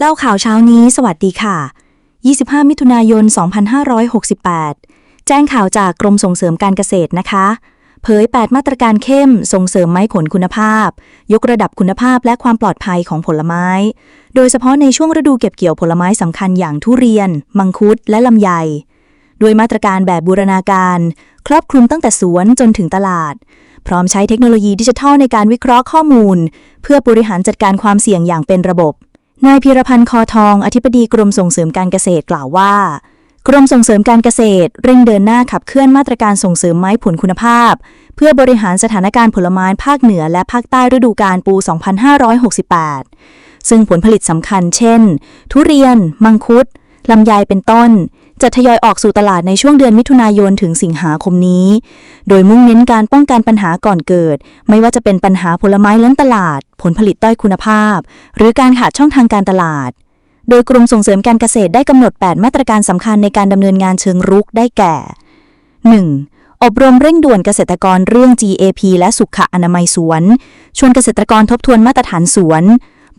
เล่าข่าวเช้านี้สวัสดีค่ะ 25 มิถุนายน 2568 แจ้งข่าวจากกรมส่งเสริมการเกษตรนะคะ เผย 8 มาตรการเข้มส่งเสริมไม้ผลคุณภาพ ยกระดับคุณภาพและความปลอดภัยของผลไม้ โดยเฉพาะในช่วงฤดูเก็บเกี่ยวผลไม้สำคัญอย่างทุเรียน มังคุด และลำไย ด้วยมาตรการแบบบูรณาการ ครอบคลุมตั้งแต่สวนจนถึงตลาด พร้อมใช้เทคโนโลยีดิจิทัลในการวิเคราะห์ข้อมูล เพื่อบริหารจัดการความเสี่ยงอย่างเป็นระบบ นายพิรพันธ์คอทอง อธิบดีกรมส่งเสริมการเกษตรกล่าวว่า กรมส่งเสริมการเกษตร เร่งเดินหน้าขับเคลื่อนมาตรการส่งเสริมไม้ผลคุณภาพ เพื่อบริหารสถานการณ์ผลไม้ภาคเหนือและภาคใต้ฤดูกาลปู 2568 ซึ่งผลผลิตสำคัญ เช่น ทุเรียน มังคุด ลำไยเป็นต้น จะทยอยออกสู่ตลาดในช่วงเดือนมิถุนายนถึงสิงหาคมนี้ โดยมุ่งเน้นการป้องกันปัญหาก่อนเกิด ไม่ว่าจะเป็นปัญหาผลไม้ล้นตลาด ผลผลิตด้อยคุณภาพ หรือการขาดช่องทางการตลาด โดยกรมส่งเสริมการเกษตรได้กำหนด 8 มาตรการสำคัญในการดำเนินงานเชิงรุกได้แก่ 1. อบรมเร่งด่วนเกษตรกรเรื่อง GAP และสุขอนามัยสวน ชวนเกษตรกรทบทวนมาตรฐานสวน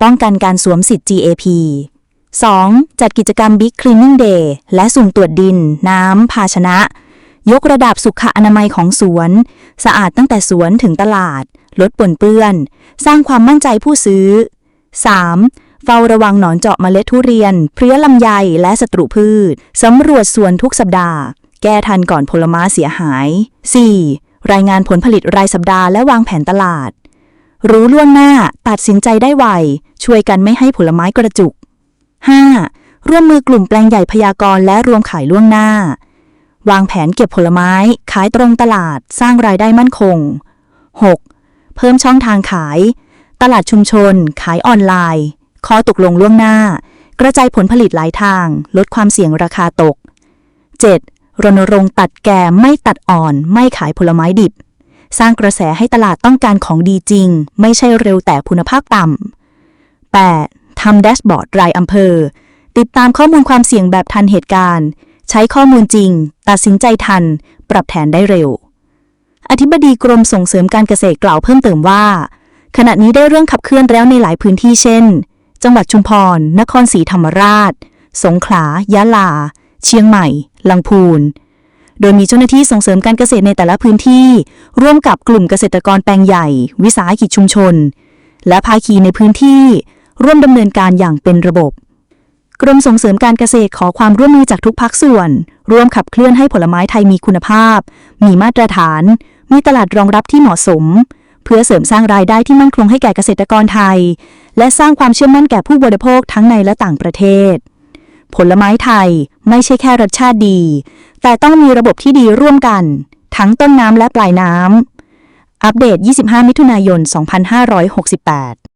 ป้องกันการสวมสิทธิ์ GAP 2. จัดกิจกรรม Big Cleaning Day และสุ่มตรวจดิน น้ำ ภาชนะ ยกระดับสุขอนามัยของสวน สะอาดตั้งแต่สวนถึงตลาด ลดปนเปื้อน สร้างความมั่นใจผู้ซื้อ 3. เฝ้าระวังหนอนเจาะเมล็ดทุเรียน เพลี้ยลำไยและศัตรูพืช สำรวจสวนทุกสัปดาห์ แก้ทันก่อนผลไม้เสียหาย 4. รายงานผลผลิตรายสัปดาห์และวางแผนตลาด รู้ล่วงหน้า ตัดสินใจได้ไว ช่วยกันไม่ให้ผลไม้กระจุก 5. ร่วมมือกลุ่มแปลงใหญ่พยากรณ์และรวมขายล่วงหน้า วางแผนเก็บผลไม้ ขายตรงตลาด สร้างรายได้มั่นคง 6. เพิ่มช่องทางขาย ตลาดชุมชน ขายออนไลน์ ข้อตกลงล่วงหน้า กระจายผลผลิตหลายทาง ลดความเสี่ยงราคาตก 7. รณรงค์ตัดแก่ไม่ตัดอ่อน ไม่ขายผลไม้ดิบ สร้างกระแสให้ตลาดต้องการของดีจริง ไม่ใช่เร็วแต่คุณภาพต่ำ 8. ทำแดชบอร์ดรายอำเภอ ติดตามข้อมูลความเสี่ยงแบบทันเหตุการณ์ ใช้ข้อมูลจริง ตัดสินใจทัน ปรับแผนได้เร็ว อธิบดีกรมส่งเสริมการเกษตรกล่าวเพิ่มเติมว่า ขณะนี้ได้เรื่องขับเคลื่อนแล้วในหลายพื้นที่เช่น จังหวัดชุมพร นครศรีธรรมราช สงขลา ยะลา เชียงใหม่ลำพูนโดยมีเจ้าหน้าที่ส่งเสริมการเกษตรในแต่ละพื้นที่ ร่วมกับกลุ่มเกษตรกรแปลงใหญ่ วิสาหกิจชุมชน และภาคีในพื้นที่ ร่วมดำเนินการอย่างเป็นระบบ กรมส่งเสริมการเกษตรขอความร่วมมือจากทุกภาคส่วน ร่วมขับเคลื่อนให้ผลไม้ไทยมีคุณภาพ มีมาตรฐาน มีตลาดรองรับที่เหมาะสม เพื่อเสริมสร้างรายได้ที่มั่นคงให้แก่เกษตรกรไทย และสร้างความเชื่อมั่นแก่ผู้บริโภคทั้งในและต่างประเทศ ผลไม้ไทยไม่ใช่แค่รสชาติดี แต่ต้องมีระบบที่ดีร่วมกัน ทั้งต้นน้ำและปลายน้ำอัปเดต 25 มิถุนายน 2568